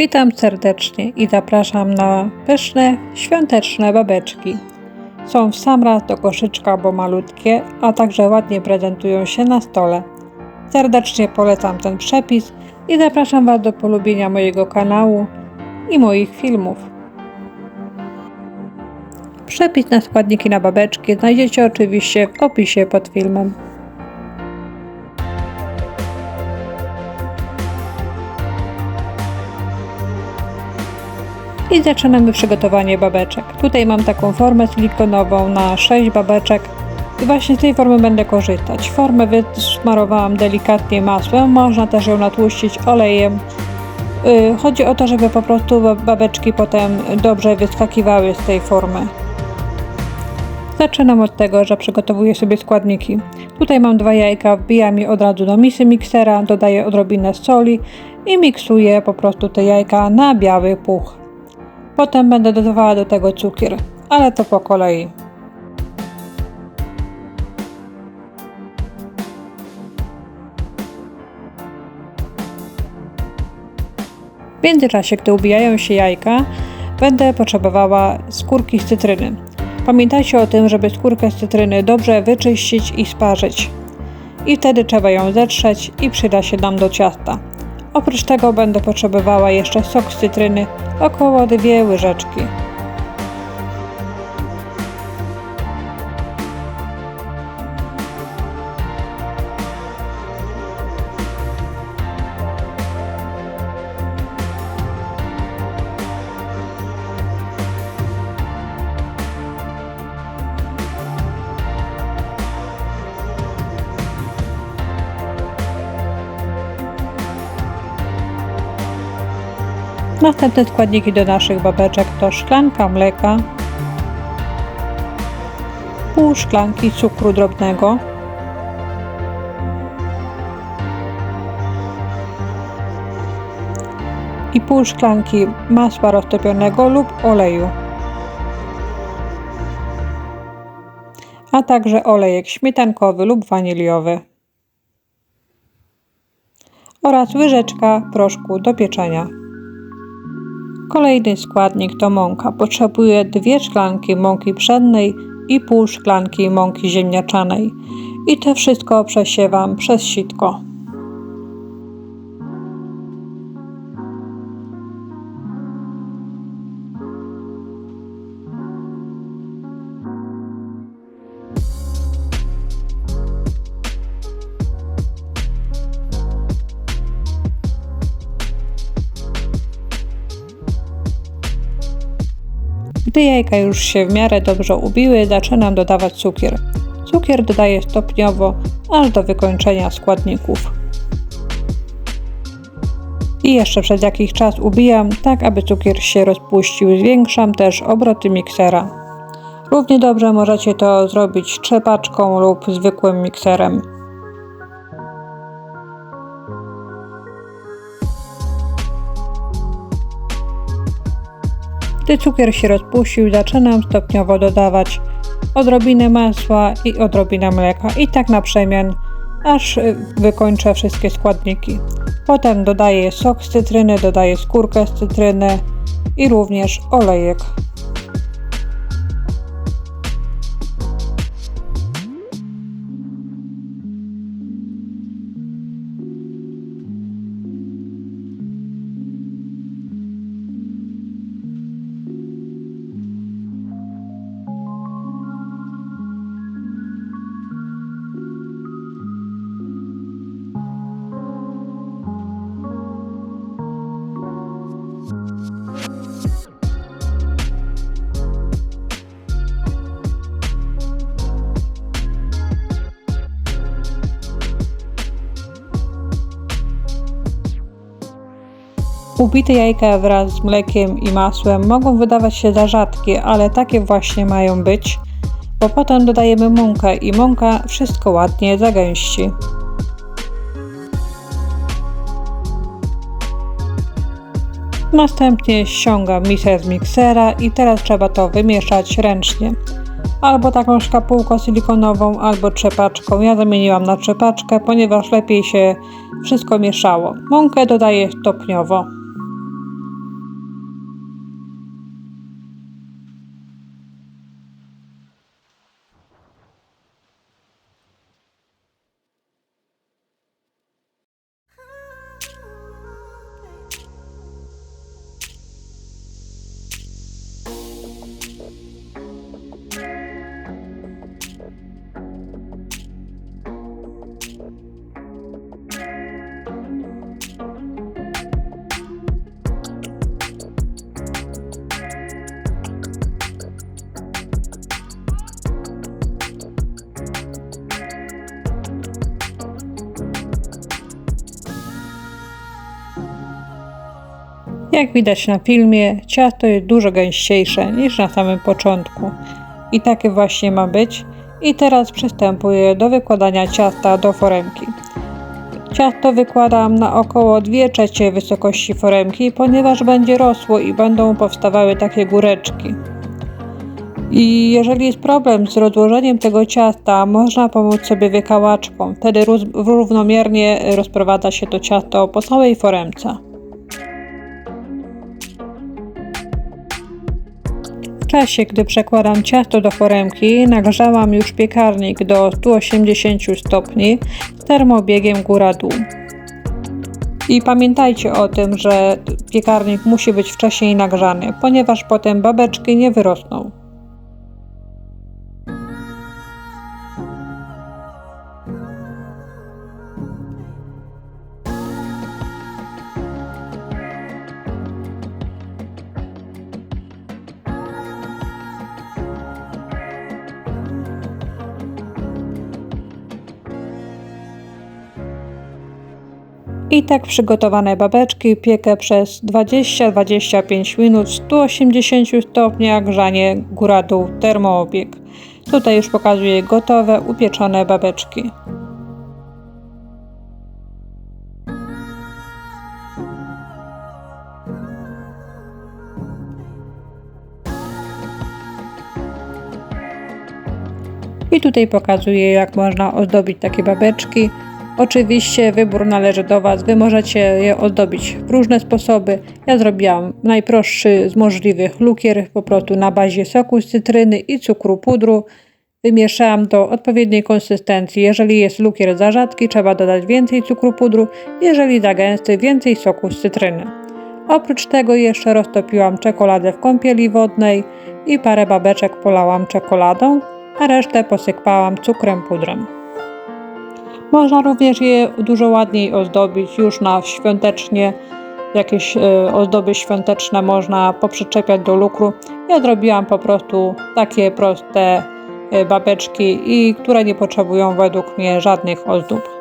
Witam serdecznie i zapraszam na pyszne, świąteczne babeczki. Są w sam raz do koszyczka, bo malutkie, a także ładnie prezentują się na stole. Serdecznie polecam ten przepis i zapraszam Was do polubienia mojego kanału i moich filmów. Przepis na składniki na babeczki znajdziecie oczywiście w opisie pod filmem. I zaczynamy przygotowanie babeczek. Tutaj mam taką formę silikonową na 6 babeczek i właśnie z tej formy będę korzystać. Formę wysmarowałam delikatnie masłem, można też ją natłuścić olejem. Yy, Chodzi o to, żeby po prostu babeczki potem dobrze wyskakiwały z tej formy. Zaczynam od tego, że przygotowuję sobie składniki. Tutaj mam dwa jajka, wbijam je od razu do misy miksera, dodaję odrobinę soli i miksuję po prostu te jajka na biały puch. Potem będę dodawała do tego cukier, ale to po kolei. W międzyczasie, gdy ubijają się jajka, będę potrzebowała skórki z cytryny. Pamiętajcie o tym, żeby skórkę z cytryny dobrze wyczyścić i sparzyć. I wtedy trzeba ją zetrzeć i przyda się nam do ciasta. Oprócz tego będę potrzebowała jeszcze sok z cytryny, około 2 łyżeczki. Następne składniki do naszych babeczek to szklanka mleka, pół szklanki cukru drobnego, i pół szklanki masła roztopionego lub oleju, a także olejek śmietankowy lub waniliowy oraz łyżeczka proszku do pieczenia. Kolejny składnik to mąka. Potrzebuję dwie szklanki mąki pszennej i pół szklanki mąki ziemniaczanej. I to wszystko przesiewam przez sitko. Gdy jajka już się w miarę dobrze ubiły, zaczynam dodawać cukier. Cukier dodaję stopniowo, aż do wykończenia składników. I jeszcze przez jakiś czas ubijam, tak aby cukier się rozpuścił. Zwiększam też obroty miksera. Równie dobrze możecie to zrobić trzepaczką lub zwykłym mikserem. Gdy cukier się rozpuścił, zaczynam stopniowo dodawać odrobinę masła i odrobinę mleka i tak na przemian, aż y, wykończę wszystkie składniki. Potem dodaję sok z cytryny, dodaję skórkę z cytryny i również olejek. Ubite jajka wraz z mlekiem i masłem mogą wydawać się za rzadkie, ale takie właśnie mają być, bo potem dodajemy mąkę i mąka wszystko ładnie zagęści. Następnie ściągam misę z miksera i teraz trzeba to wymieszać ręcznie. Albo taką szkapułką silikonową, albo trzepaczką. Ja zamieniłam na trzepaczkę, ponieważ lepiej się wszystko mieszało. Mąkę dodaję stopniowo. Jak widać na filmie, ciasto jest dużo gęściejsze niż na samym początku. I takie właśnie ma być. I teraz przystępuję do wykładania ciasta do foremki. Ciasto wykładam na około 2 trzecie wysokości foremki, ponieważ będzie rosło i będą powstawały takie góreczki. I jeżeli jest problem z rozłożeniem tego ciasta, można pomóc sobie wykałaczką. Wtedy ró- równomiernie rozprowadza się to ciasto po całej foremce. Czasie, gdy przekładam ciasto do foremki, nagrzałam już piekarnik do 180 stopni z termobiegiem góra-dół. I pamiętajcie o tym, że piekarnik musi być wcześniej nagrzany, ponieważ potem babeczki nie wyrosną. I tak przygotowane babeczki piekę przez 20-25 minut w 180 stopniach grzanie góra-dół termoobieg. Tutaj już pokazuję gotowe, upieczone babeczki. I tutaj pokazuję jak można ozdobić takie babeczki. Oczywiście wybór należy do Was. Wy możecie je ozdobić w różne sposoby. Ja zrobiłam najprostszy z możliwych lukier po prostu na bazie soku z cytryny i cukru pudru. Wymieszałam do odpowiedniej konsystencji. Jeżeli jest lukier za rzadki, trzeba dodać więcej cukru pudru, jeżeli za gęsty, więcej soku z cytryny. Oprócz tego jeszcze roztopiłam czekoladę w kąpieli wodnej i parę babeczek polałam czekoladą, a resztę posypałam cukrem pudrem. Można również je dużo ładniej ozdobić już na świątecznie. Jakieś e, ozdoby świąteczne można poprzyczepiać do lukru. Ja zrobiłam po prostu takie proste e, babeczki, i które nie potrzebują według mnie żadnych ozdób.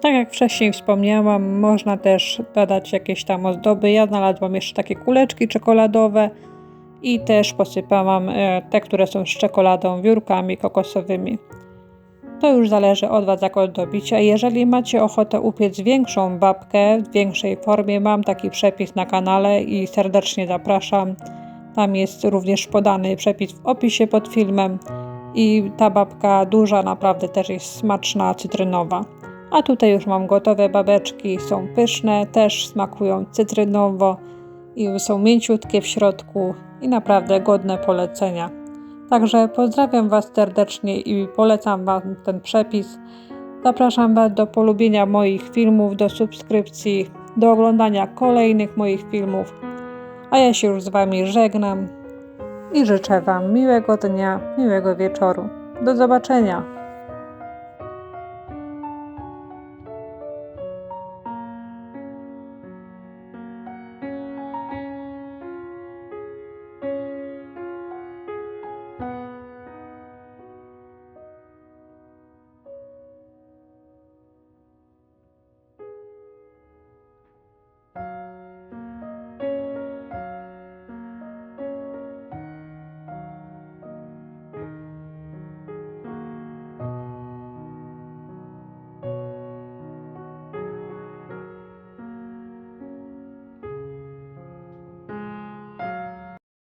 Tak jak wcześniej wspomniałam, można też dodać jakieś tam ozdoby. Ja znalazłam jeszcze takie kuleczki czekoladowe i też posypałam e, te, które są z czekoladą, wiórkami kokosowymi. To już zależy od Was jak ozdobicie. Jeżeli macie ochotę upiec większą babkę w większej formie, mam taki przepis na kanale i serdecznie zapraszam. Tam jest również podany przepis w opisie pod filmem i ta babka duża naprawdę też jest smaczna, cytrynowa. A tutaj już mam gotowe babeczki, są pyszne, też smakują cytrynowo i są mięciutkie w środku i naprawdę godne polecenia. Także pozdrawiam Was serdecznie i polecam Wam ten przepis. Zapraszam Was do polubienia moich filmów, do subskrypcji, do oglądania kolejnych moich filmów. A ja się już z Wami żegnam i życzę Wam miłego dnia, miłego wieczoru. Do zobaczenia!